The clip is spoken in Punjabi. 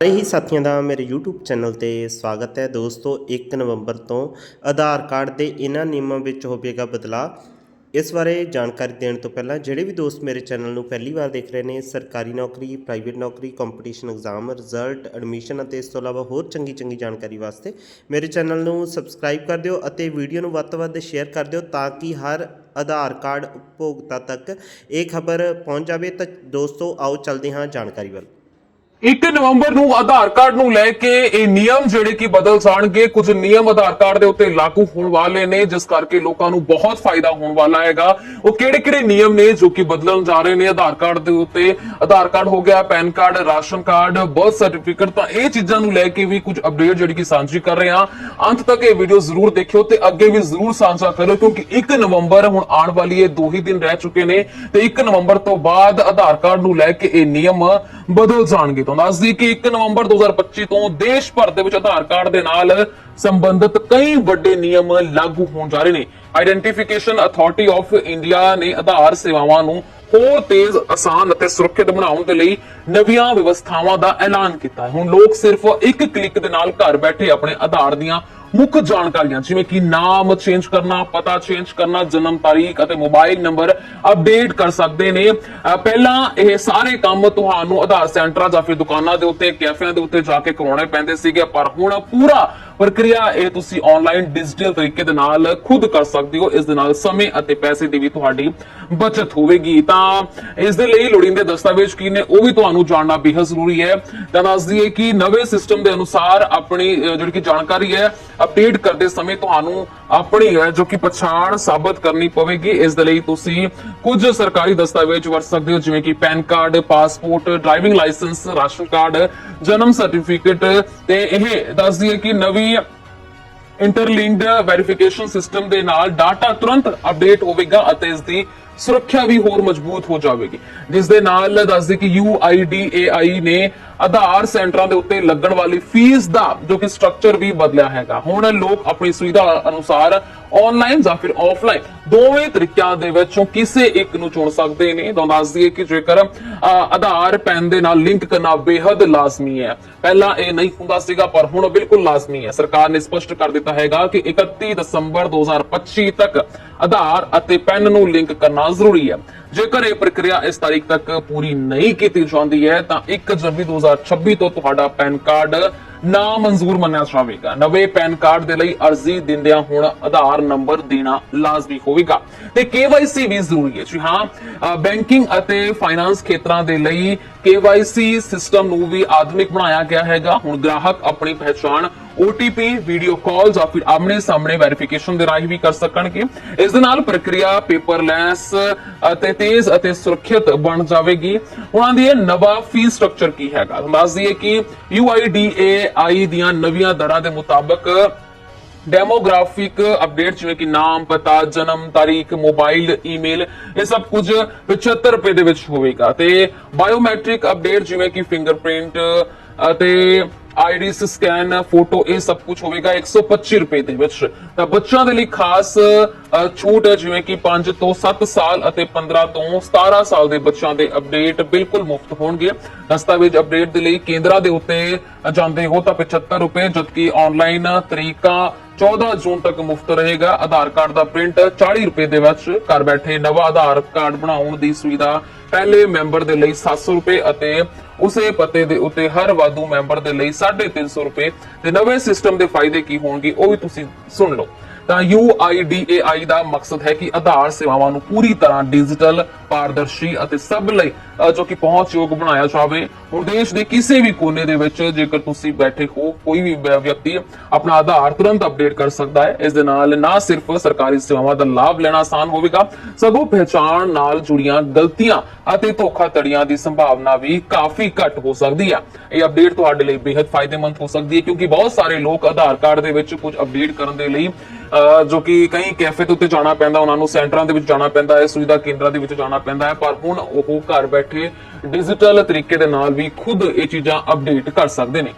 ਸਾਰੇ ਹੀ ਸਾਥੀਆਂ ਦਾ ਮੇਰੇ YouTube ਚੈਨਲ ਤੇ ਸਵਾਗਤ ਹੈ। ਦੋਸਤੋ 1 ਨਵੰਬਰ ਤੋਂ ਆਧਾਰ ਕਾਰਡ ਦੇ ਇਹਨਾਂ ਨਿਯਮਾਂ ਵਿੱਚ ਹੋਵੇਗਾ ਬਦਲਾਅ। ਇਸ ਬਾਰੇ ਜਾਣਕਾਰੀ ਦੇਣ ਤੋਂ ਪਹਿਲਾਂ ਜਿਹੜੇ ਵੀ ਦੋਸਤ ਮੇਰੇ ਚੈਨਲ ਨੂੰ ਪਹਿਲੀ ਵਾਰ ਦੇਖ ਰਹੇ ਨੇ, ਸਰਕਾਰੀ ਨੌਕਰੀ ਪ੍ਰਾਈਵੇਟ ਨੌਕਰੀ ਕੰਪੀਟੀਸ਼ਨ ਐਗਜ਼ਾਮ ਰਿਜ਼ਲਟ ਐਡਮਿਸ਼ਨ ਅਤੇ ਇਸ ਤੋਂ ਇਲਾਵਾ ਹੋਰ ਚੰਗੀ ਚੰਗੀ ਜਾਣਕਾਰੀ ਵਾਸਤੇ ਮੇਰੇ ਚੈਨਲ ਨੂੰ ਸਬਸਕ੍ਰਾਈਬ ਕਰ ਦਿਓ ਅਤੇ ਵੀਡੀਓ ਨੂੰ ਵੱਧ ਤੋਂ ਵੱਧ ਸ਼ੇਅਰ ਕਰ ਦਿਓ ਤਾਂ ਕਿ ਹਰ ਆਧਾਰ ਕਾਰਡ ਉਪਭੋਗਤਾ ਤੱਕ ਇਹ ਖਬਰ ਪਹੁੰਚ ਜਾਵੇ। ਤਾਂ ਦੋਸਤੋ, ਆਓ ਚੱਲਦੇ ਹਾਂ ਜਾਣਕਾਰੀ ਵੱਲ। 1 ਨਵੰਬਰ ਨੂੰ ਆਧਾਰ ਕਾਰਡ ਨੂੰ ਲੈ ਕੇ ਇਹ ਨਿਯਮ ਜਿਹੜੇ ਕਿ ਬਦਲ ਜਾਣਗੇ, ਕੁਝ ਨਿਯਮ ਆਧਾਰ ਕਾਰਡ ਦੇ ਉੱਤੇ ਲਾਗੂ ਹੋਣ ਵਾਲੇ ਨੇ, ਜਿਸ ਕਰਕੇ ਲੋਕਾਂ ਨੂੰ ਬਹੁਤ ਫਾਇਦਾ ਹੋਣ ਵਾਲਾ ਹੈਗਾ। ਉਹ ਕਿਹੜੇ ਕਿਹੜੇ ਨਿਯਮ ਨੇ ਜੋ ਕਿ ਬਦਲਣ ਜਾ ਰਹੇ ਨੇ ਆਧਾਰ ਕਾਰਡ ਦੇ ਉੱਤੇ? ਆਧਾਰ ਕਾਰਡ ਹੋ ਗਿਆ, PAN card, ration card birth certificate ਤਾਂ ਇਹ ਚੀਜ਼ਾਂ ਨੂੰ ਲੈ ਕੇ ਵੀ ਕੁਝ ਅਪਡੇਟ ਜਿਹੜੀ ਕਿ ਸਾਂਝੀ ਕਰ ਰਹੇ ਹਾਂ। ਅੰਤ ਤੱਕ ਇਹ ਵੀਡੀਓ ਜ਼ਰੂਰ ਦੇਖਿਓ ਤੇ ਅੱਗੇ ਵੀ ਜ਼ਰੂਰ ਸਾਂਝਾ ਕਰੋ ਕਿਉਂਕਿ 1 ਨਵੰਬਰ ਹੁਣ ਆਉਣ ਵਾਲੀ ਇਹ ਦੋ ਹੀ ਦਿਨ ਰਹਿ ਚੁੱਕੇ ਨੇ ਤੇ 1 ਨਵੰਬਰ ਤੋਂ ਬਾਅਦ ਆਧਾਰ ਕਾਰਡ ਨੂੰ ਲੈ ਕੇ ਇਹ ਨਿਯਮ ਬਦਲ ਜਾਣਗੇ। ਤਾਂ ਦੱਸਦੀ ਕਿ 1 ਨਵੰਬਰ 2025 ਤੋਂ ਦੇਸ਼ ਭਰ ਦੇ ਵਿੱਚ ਆਧਾਰ ਕਾਰਡ ਦੇ ਨਾਲ ਸੰਬੰਧਿਤ ਕਈ ਵੱਡੇ ਨਿਯਮ ਲਾਗੂ ਹੋਣ ਜਾ ਰਹੇ ਨੇ। ਆਈਡੈਂਟੀਫਿਕੇਸ਼ਨ ਅਥਾਰਟੀ ਆਫ ਇੰਡੀਆ ਨੇ ਆਧਾਰ ਸੇਵਾਵਾਂ ਨੂੰ ਹੋਰ ਤੇਜ਼, ਆਸਾਨ ਅਤੇ ਸੁਰੱਖਿਅਤ ਬਣਾਉਣ ਦੇ ਲਈ ਨਵੀਆਂ ਵਿਵਸਥਾਵਾਂ ਦਾ ਐਲਾਨ ਕੀਤਾ ਹੈ। ਹੁਣ ਲੋਕ ਸਿਰਫ ਇੱਕ ਕਲਿੱਕ ਦੇ ਨਾਲ ਘਰ ਬੈਠੇ ਆਪਣੇ ਆਧਾਰ ਦੀਆਂ ਮੁੱਖ ਜਾਣਕਾਰੀਆਂ ਜਿਵੇਂ ਕਿ ਨਾਮ ਚੇਂਜ ਕਰਨਾ ਪਤਾ ਚੇਂਜ ਕਰਨਾ ਜਨਮ ਤਾਰੀਖ ਅਤੇ ਮੋਬਾਈਲ ਨੰਬਰ ਅਪਡੇਟ ਕਰ ਸਕਦੇ ਨੇ। ਪਹਿਲਾਂ ਇਹ ਸਾਰੇ ਕੰਮ ਤੁਹਾਨੂੰ ਆਧਾਰ ਸੈਂਟਰਾਂ ਜਾਂ ਫਿਰ ਦੁਕਾਨਾਂ ਦੇ ਉੱਤੇ ਕੈਫਿਆਂ ਦੇ ਉੱਤੇ ਜਾ ਕੇ ਕਰਾਉਣੇ ਪੈਂਦੇ ਸੀਗੇ ਪਰ ਹੁਣ ਪੂਰਾ ਪ੍ਰਕਿਰਿਆ ਇਹ ਤੁਸੀਂ ਆਨਲਾਈਨ ਡਿਜੀਟਲ ਤਰੀਕੇ ਦੇ ਨਾਲ ਖੁਦ ਕਰ ਸਕਦੇ ਹੋ। ਇਸ ਦੇ ਨਾਲ ਸਮੇਂ ਅਤੇ ਪੈਸੇ ਦੀ ਵੀ ਤੁਹਾਡੀ ਬਚਤ ਹੋਵੇਗੀ। ਤਾਂ ਇਸ ਦੇ ਲਈ ਲੋੜੀਂਦੇ ਦਸਤਾਵੇਜ਼ ਕੀ ਨੇ ਉਹ ਵੀ ਤੁਹਾਨੂੰ ਜਾਣਨਾ ਬੇਹੱਦ ਜ਼ਰੂਰੀ ਹੈ। ਤਾਂ ਦੱਸ ਦਈਏ ਕਿ ਨਵੇਂ ਸਿਸਟਮ ਦੇ ਅਨੁਸਾਰ ਆਪਣੀ ਅਹ, ਜਿਹੜੀ ਕਿ ਜਾਣਕਾਰੀ ਹੈ ਅਪਡੇਟ ਕਰਦੇ ਸਮੇਂ ਤੁਹਾਨੂੰ ਆਪਣੀ ਹੈ ਜੋ ਕਿ ਪਛਾਣ ਸਾਬਤ ਕਰਨੀ ਪਵੇਗੀ। ਇਸ ਦੇ ਲਈ ਤੁਸੀਂ ਕੁਝ ਸਰਕਾਰੀ ਦਸਤਾਵੇਜ਼ ਵਰਤ ਸਕਦੇ ਹੋ, ਜਿਵੇਂ ਕਿ PAN card, passport, driving licence, ration card, ਜਨਮ ਸਰਟੀਫਿਕੇਟ ਤੇ ਇਹ ਦੱਸਦੀ ਹੈ ਕਿ ਨਵੀਂ ਇੰਟਰਲਿੰਕਡ ਵੈਰੀਫਿਕੇਸ਼ਨ ਸਿਸਟਮ ਦੇ ਨਾਲ ਡਾਟਾ ਤੁਰੰਤ ਅਪਡੇਟ ਹੋਵੇਗਾ ਅਤੇ ਇਸ ਦੀ ਸੁਰੱਖਿਆ ਵੀ ਹੋਰ ਮਜ਼ਬੂਤ ਹੋ ਜਾਵੇਗੀ। ਜਿਸ ਦੇ ਨਾਲ ਦੱਸਦੇ ਕਿ UIDAI ਨੇ ਆਧਾਰ ਸੈਂਟਰਾਂ ਦੇ ਉੱਤੇ ਲੱਗਣ ਵਾਲੀ ਫੀਸ ਦਾ ਜੋ ਕਿ ਸਟਰਕਚਰ ਵੀ ਬਦਲਿਆ ਹੈਗਾ। ਹੁਣ ਲੋਕ ਆਪਣੀ ਸੁਵਿਧਾ ਅਨੁਸਾਰ ਆਨਲਾਈਨ ਜਾਂ ਫਿਰ ਆਫਲਾਈਨ ਦੋਵੇਂ ਤਰੀਕਿਆਂ ਦੇ ਵਿੱਚੋਂ ਕਿਸੇ ਇੱਕ ਨੂੰ ਚੁਣ ਸਕਦੇ ਨੇ। ਤਾਂ ਦੱਸ ਦਈਏ ਕਿ ਜੇਕਰ ਆਧਾਰ ਪੈਨ ਦੇ ਨਾਲ ਲਿੰਕ ਕਰਨਾ ਬੇहद ਲਾਜ਼ਮੀ ਹੈ। ਪਹਿਲਾਂ ਇਹ ਨਹੀਂ ਹੁੰਦਾ ਸੀਗਾ, ਪਰ ਹੁਣ ਬਿਲਕੁਲ ਲਾਜ਼ਮੀ ਹੈ। ਸਰਕਾਰ ਨੇ ਸਪਸ਼ਟ ਕਰ ਦਿੱਤਾ ਹੈਗਾ ਕਿ 31 ਦਸੰਬਰ 2025 ਤੱਕ ਆਧਾਰ ਅਤੇ ਪੈਨ ਨੂੰ ਲਿੰਕ ਕਰਨਾ ਜ਼ਰੂਰੀ ਹੈ। ਜੇਕਰ ਇਹ ਪ੍ਰਕਿਰਿਆ ਇਸ ਤਾਰੀਖ ਤੱਕ ਪੂਰੀ ਨਹੀਂ ਕੀਤੀ ਜਾਂਦੀ ਹੈ, ਤਾਂ 1 ਜਨਵਰੀ 2026 ਤੋਂ ਤੁਹਾਡਾ ਪੈਨ ਕਾਰਡ ਨਾ ਮਨਜ਼ੂਰ ਮੰਨਿਆ ਜਾਵੇਗਾ। ਨਵੇਂ ਪੈਨ ਕਾਰਡ ਦੇ ਲਈ ਅਰਜ਼ੀ ਦਿੰਦਿਆਂ ਹੁਣ ਆਧਾਰ ਨੰਬਰ ਦੇਣਾ ਲਾਜ਼ਮੀ ਹੋਵੇਗਾ। ਤੇ KYC ਵੀ ਜ਼ਰੂਰੀ ਹੈ। ਜੀ ਹਾਂ ਬੈਂਕਿੰਗ ਅਤੇ ਫਾਈਨਾਂਸ ਖੇਤਰਾਂ ਦੇ ਲਈ KYC ਸਿਸਟਮ ਨੂੰ ਵੀ ਆਧੁਨਿਕ ਬਣਾਇਆ ਗਿਆ ਹੈਗਾ। ਹੁਣ ਗ੍ਰਾਹਕ ਆਪਣੀ ਪਹਿਚਾਣ OTP ਵੀਡੀਓ ਕਾਲ ਜਾਂ ਫਿਰ ਆਮਣੇ ਸਾਹਮਣੇ ਵੈਰੀਫਿਕੇਸ਼ਨ ਦੇ ਰਾਹੀਂ ਵੀ ਕਰ ਸਕਣਗੇ। ਇਸ ਦੇ ਨਾਲ ਪ੍ਰਕਿਰਿਆ ਪੇਪਰਲੈਸ ਅਤੇ ਤੇਜ਼ ਅਤੇ ਸੁਰੱਖਿਅਤ ਬਣ ਜਾਵੇਗੀ। ਉਹਨਾਂ ਦੀ ਨਵਾਂ ਫੀਸ ਸਟਰਕਚਰ ਕੀ ਹੈਗਾ? ਦੱਸ ਦਈਏ ਕਿ UIDAI ਆਈ ਦੀਆਂ ਨਵੀਆਂ ਦਰਾਂ ਦੇ ਮੁਤਾਬਕ ਡੈਮੋਗ੍ਰਾਫਿਕ ਅਪਡੇਟ ਜਿਵੇਂ ਕਿ ਨਾਮ, ਪਤਾ, ਜਨਮ, ਤਾਰੀਖ, ਮੋਬਾਈਲ, ਈਮੇਲ, ਇਹ ਸਭ ਕੁਝ 75 ਰੁਪਏ ਦੇ ਵਿੱਚ ਹੋਵੇਗਾ। ਤੇ ਬਾਇਓਮੈਟ੍ਰਿਕ ਅਪਡੇਟ ਜਿਵੇਂ ਕਿ ਫਿੰਗਰਪ੍ਰਿੰਟ ਅਤੇ ਆਈਰਿਸ ਸਕੈਨ, ਫੋਟੋ, ਇਹ ਸਭ ਕੁਝ ਹੋਵੇਗਾ 125 ਰੁਪਏ ਦੇ ਵਿੱਚ। ਤਾਂ ਬੱਚਿਆਂ ਦੇ ਲਈ ਖਾਸ ਛੂਟ ਹੈ ਜਿਵੇਂ ਕਿ 5 ਤੋਂ 7 ਸਾਲ ਅਤੇ 15 ਤੋਂ 17 ਸਾਲ ਦੇ ਬੱਚਿਆਂ ਦੇ ਅਪਡੇਟ ਬਿਲਕੁਲ ਮੁਫਤ ਹੋਣਗੇ। ਦਸਤਾਵੇਜ਼ ਅਪਡੇਟ ਦੇ ਲਈ ਕੇਂਦਰਾਂ ਦੇ ਉੱਤੇ ਜਾਂਦੇ ਹੋ ਤਾਂ 75 ਰੁਪਏ, ਜਦਕਿ ਆਨਲਾਈਨ ਤਰੀਕਾ 14 ਜੂਨ ਤੱਕ ਮੁਫਤ ਰਹੇਗਾ। ਆਧਾਰ ਕਾਰਡ ਦਾ ਪ੍ਰਿੰਟ 40 ਰੁਪਏ ਦੇ ਵਿੱਚ ਘਰ ਬੈਠੇ ਨਵਾਂ ਆਧਾਰ ਕਾਰਡ ਬਣਾਉਣ ਦੀ ਸੁਵਿਧਾ ਪਹਿਲੇ ਮੈਂਬਰ ਦੇ ਲਈ 700 ਰੁਪਏ ਅਤੇ ਉਸੇ ਪਤੇ ਦੇ ਉੱਤੇ ਹਰ ਵਾਧੂ ਮੈਂਬਰ ਦੇ ਲਈ 350 ਰੁਪਏ ਤੇ ਨਵੇਂ ਸਿਸਟਮ ਦੇ ਫਾਇਦੇ ਕੀ ਹੋਣਗੇ, ਉਹ ਵੀ ਤੁਸੀਂ ਸੁਣ ਲਓ। ਤਾਂ UIDAI ਦਾ ਮਕਸਦ ਹੈ ਕਿ ਆਧਾਰ ਸੇਵਾਵਾਂ ਨੂੰ ਪੂਰੀ ਤਰ੍ਹਾਂ ਡਿਜੀਟਲ ਪਾਰਦਰਸ਼ੀ ਅਤੇ ਸਭ ਲਈ ਅ, ਜੋ ਕਿ ਪਹੁੰਚਯੋਗ ਬਣਾਇਆ ਜਾਵੇ। ਹੁਣ ਦੇਸ਼ ਦੇ ਕਿਸੇ ਵੀ ਕੋਨੇ ਦੇ ਵਿੱਚ ਜੇਕਰ ਤੁਸੀਂ ਬੈਠੇ ਹੋ ਕੋਈ ਵੀ ਵਿਅਕਤੀ ਆਪਣਾ ਆਧਾਰ ਤੁਰੰਤ ਅਪਡੇਟ ਕਰ ਸਕਦਾ ਹੈ। ਇਸ ਦੇ ਨਾਲ ਨਾ ਸਿਰਫ ਸਰਕਾਰੀ ਸੇਵਾਵਾਂ ਦਾ ਲਾਭ ਲੈਣਾ ਆਸਾਨ ਹੋਵੇਗਾ ਸਗੋਂ ਪਹਿਚਾਣ ਨਾਲ ਜੁੜੀਆਂ ਗਲਤੀਆਂ ਅਤੇ ਧੋਖਾਧੜੀਆਂ ਦੀ ਸੰਭਾਵਨਾ ਵੀ ਕਾਫੀ ਘੱਟ ਹੋ ਸਕਦੀ ਹੈ ਇਹ ਅਪਡੇਟ ਤੁਹਾਡੇ ਲਈ ਬੇहद ਫਾਇਦੇਮੰਦ ਹੋ ਸਕਦੀ ਹੈ ਕਿਉਂਕਿ ਬਹੁਤ ਸਾਰੇ ਲੋਕ ਆਧਾਰ ਕਾਰਡ ਦੇ ਵਿੱਚ ਕੁਝ ਅਪਡੇਟ ਕਰਨ ਦੇ ਲਈ ਅਹ, ਜੋ ਕਿ ਕਈ ਕੈਫੇ ਦੇ ਉੱਤੇ ਜਾਣਾ ਪੈਂਦਾ ਉਹਨਾਂ ਨੂੰ ਸੈਂਟਰਾਂ ਦੇ ਵਿੱਚ ਜਾਣਾ ਪੈਂਦਾ ਹੈ ਸੁਵਿਧਾ ਕੇਂਦਰਾਂ ਦੇ ਵਿੱਚ ਜਾਣਾ ਜਾਣਾ ਪੈਂਦਾ ਹੈ, ਪਰ ਹੁਣ ਉਹ ਘਰ ਬੈਠੇ ਡਿਜੀਟਲ ਤਰੀਕੇ ਦੇ ਨਾਲ ਵੀ ਖੁਦ ਇਹ ਚੀਜ਼ਾਂ ਅਪਡੇਟ ਕਰ ਸਕਦੇ ਨੇ।